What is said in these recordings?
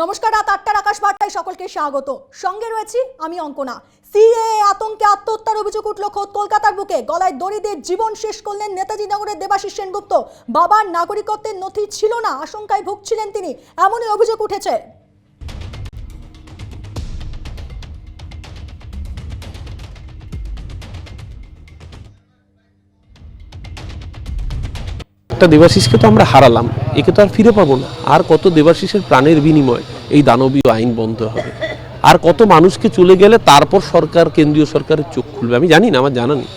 নমস্কার, রাত আটটার আকাশ বার্তায় সকলকে স্বাগত। সঙ্গে রয়েছি আমি অঙ্কনা। সিএ আতঙ্কে আত্মহত্যার অভিযোগ উঠল খোদ কলকাতার বুকে। গলায় দড়ি দিয়ে জীবন শেষ করলেন নেতাজি নগরের দেবাশিস সেনগুপ্ত। বাবার নাগরিকত্বের নথি ছিল না, আশঙ্কায় ভুগছিলেন তিনি। এমনই অভিযোগ উঠেছে। একটা দেবাশিসকে তো আমরা হারালাম একে তো আর ফিরে পাবো না। আর কত দেবাশিসের প্রাণের বিনিময় এই দানবীয় আইন বন্ধ হবে। আর কত মানুষকে চলে গেলে তারপর সরকার কেন্দ্রীয় সরকারের চোখ খুলবে আমি জানি না আমার জানা নেই।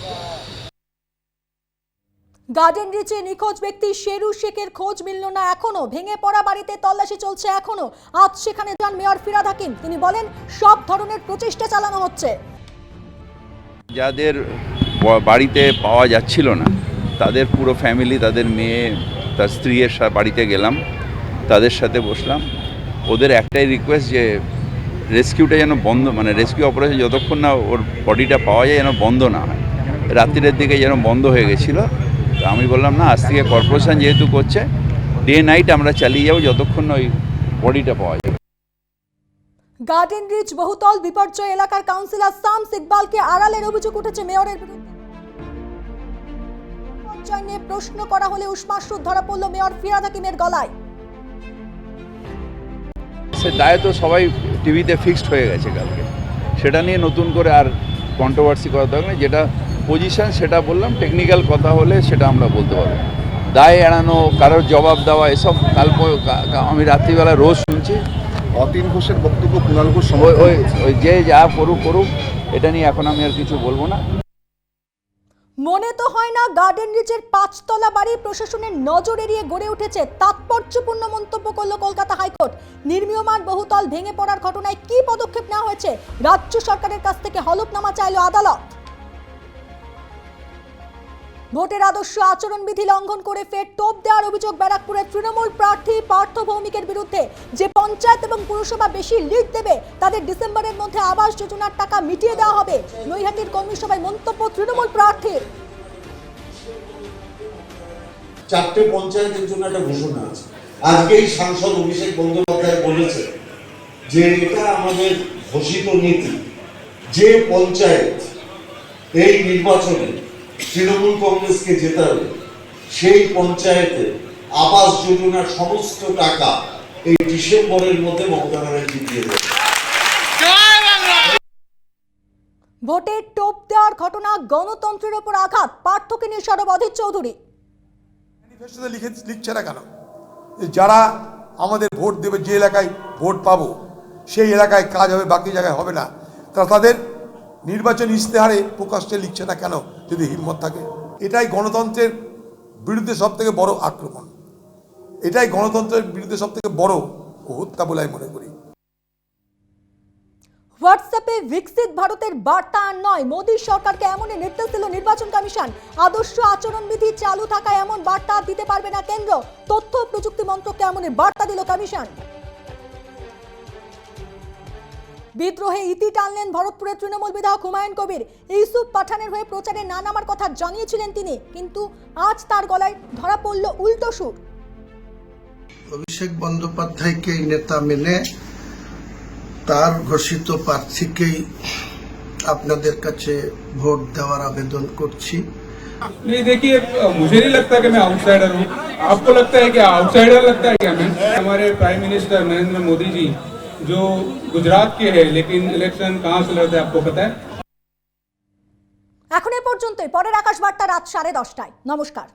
গার্ডেন রিচে নিখোঁজ ব্যক্তি শেরু শেখের খোঁজ মিলল না এখনও। ভেঙে পড়া বাড়িতে তল্লাশি চলছে এখনও। আজ সেখানে যান মেয়র ফিরাদ হাকিম। তিনি বলেন সব ধরনের প্রচেষ্টা চালানো হচ্ছে। যাদের বাড়িতে পাওয়া যাচ্ছিল না তাদের পুরো ফ্যামিলি তাদের মেয়ে, তার স্ত্রীর বাড়িতে গেলাম। তাদের সাথে বসলাম। ওদের একটাই রিকোয়েস্ট যে রেস্কিউটা যেন বন্ধ মানে রেস্কিউ অপারেশন যতক্ষণ না ওর বডিটা পাওয়া যায় যেন বন্ধ না হয়। রাত্রিরের দিকে যেন বন্ধ হয়ে গেছিল। তো আমি বললাম, না, আজ থেকে কর্পোরেশন যেহেতু করছে ডে নাইট আমরা চালিয়ে যাব যতক্ষণ না ওই বডিটা পাওয়া যাবে। গার্ডেন রিচ বহুতল বিপর্যয় এলাকার কাউন্সিলর শামস ইকবালকে আড়ালের অভিযোগ উঠেছে মেয়রের বিরুদ্ধে। বিপর্যয় নিয়ে প্রশ্ন করা হলে উষ্মাশ্রুত ধরা পড়ল মেয়র ফিরাদ হাকিমের গলায়। সে দায় তো সবাই টিভিতে ফিক্সড হয়ে গেছে কালকে। সেটা নিয়ে নতুন করে আর কন্ট্রোভার্সি করা দরকার নেই। যেটা পজিশন সেটা বললাম টেকনিক্যাল কথা হলে সেটা আমরা বলতে পারব। দায় এড়ানো কারোর জবাব দেওয়া এসব কাল আমি রাত্রিবেলা রোজ শুনছি। অতীন ঘোষের বক্তব্য কুণাল ঘোষ। ওই যে যা করুক করুক এটা নিয়ে এখন আমি আর কিছু বলব না। মনে তো হয় না গার্ডেন রিচের পাঁচতলা বাড়ি প্রশাসনের নজর এড়িয়ে গড়ে উঠেছে। তাৎপর্যপূর্ণ মন্তব্য করল কলকাতা হাইকোর্ট। নির্মীয়মান বহুতল ভেঙে পড়ার ঘটনায় কি পদক্ষেপ নেওয়া হয়েছে? রাজ্য সরকারের কাছ থেকে হলফনামা চাইল আদালত। ভোটের আদর্শ আচরণবিধি লঙ্ঘন করে ফের টোপ দেওয়ার অভিযোগ ব্যারাকপুরের তৃণমূল প্রার্থী পার্থ ভৌমিকের বিরুদ্ধে। যে পঞ্চায়েত এবং পুরসভা বেশি লিড দেবে, তাদের ডিসেম্বরের মধ্যে আবাস যোজনার টাকা মিটিয়ে দেওয়া হবে। নৈহাটির কর্মী সভায় মন্তব্য তৃণমূল প্রার্থীর। চারটে পঞ্চায়েতের জন্য একটা ঘোষণা আছে। আজকেই সাংসদ অভিষেক বন্দ্যোপাধ্যায় বলেছে যে এটা আমাদের ঘোষিত নীতি। যে পঞ্চায়েত এই নির্বাচনে তৃণমূল কংগ্রেসকে জেতাবে সেই পঞ্চায়েতে আবাস যোজনার সমস্ত টাকা এই ডিসেম্বরের মধ্যে মমতা ব্যানার্জি দিয়ে দেবে। ভোটের টোপ দেওয়ার ঘটনা গণতন্ত্রের ওপর আঘাত পার্থকে নিয়ে সরব অধীর চৌধুরী। ম্যানিফেস্টোতে লিখে লিখছে না কেন? যারা আমাদের ভোট দেবে যে এলাকায় ভোট পাবো সেই এলাকায় কাজ হবে বাকি জায়গায় হবে না। তারা তাদের নির্বাচন ইশতেহারে প্রকাশ্যে লিখছে না কেন যদি হিম্মত থাকে? এটাই গণতন্ত্রের বিরুদ্ধে সব থেকে বড় আক্রমণ। এটাই গণতন্ত্রের বিরুদ্ধে সব থেকে বড় হত্যা বলে আমি মনে করি। হোয়াটসঅ্যাপে বিকশিত ভারতের বার্তা আর নয়, মোদী সরকারকে এমনই নির্দেশ দিল নির্বাচন কমিশন। আদর্শ আচরণবিধি চালু থাকা এমন বার্তা দিতে পারবে না কেন্দ্র। তথ্য প্রযুক্তি মন্ত্রককে এমনই বার্তা দিল কমিশন। বিদ্রোহে ইতি টানলেন ভরতপুরের তৃণমূল বিধায়ক হুমায়ুন কবির ইউসুফ পাঠানের হয়ে প্রচারে না নামার কথা জানিয়েছিলেন তিনি কিন্তু আজ তার গলায় ধরা পড়ল উল্টো সুর অভিষেক বন্দ্যোপাধ্যায়কে নেতা মেনে তার ঘোষিত প্রার্থীকেই আপনাদের কাছে ভোট দেওয়ার আবেদন করছি नहीं देखिए मुझे नहीं लगता कि मैं आउटसाइडर हूँ आपको लगता है कि आउटसाइडर लगता है क्या मैं हमारे प्राइम मिनिस्टर नरेंद्र मोदी जी जो गुजरात के हैं लेकिन इलेक्शन कहाँ से लड़ते हैं आपको पता है এখন এ পর্যন্তই পরের আকাশ বার্তা রাত সাড়ে দশটায় নমস্কার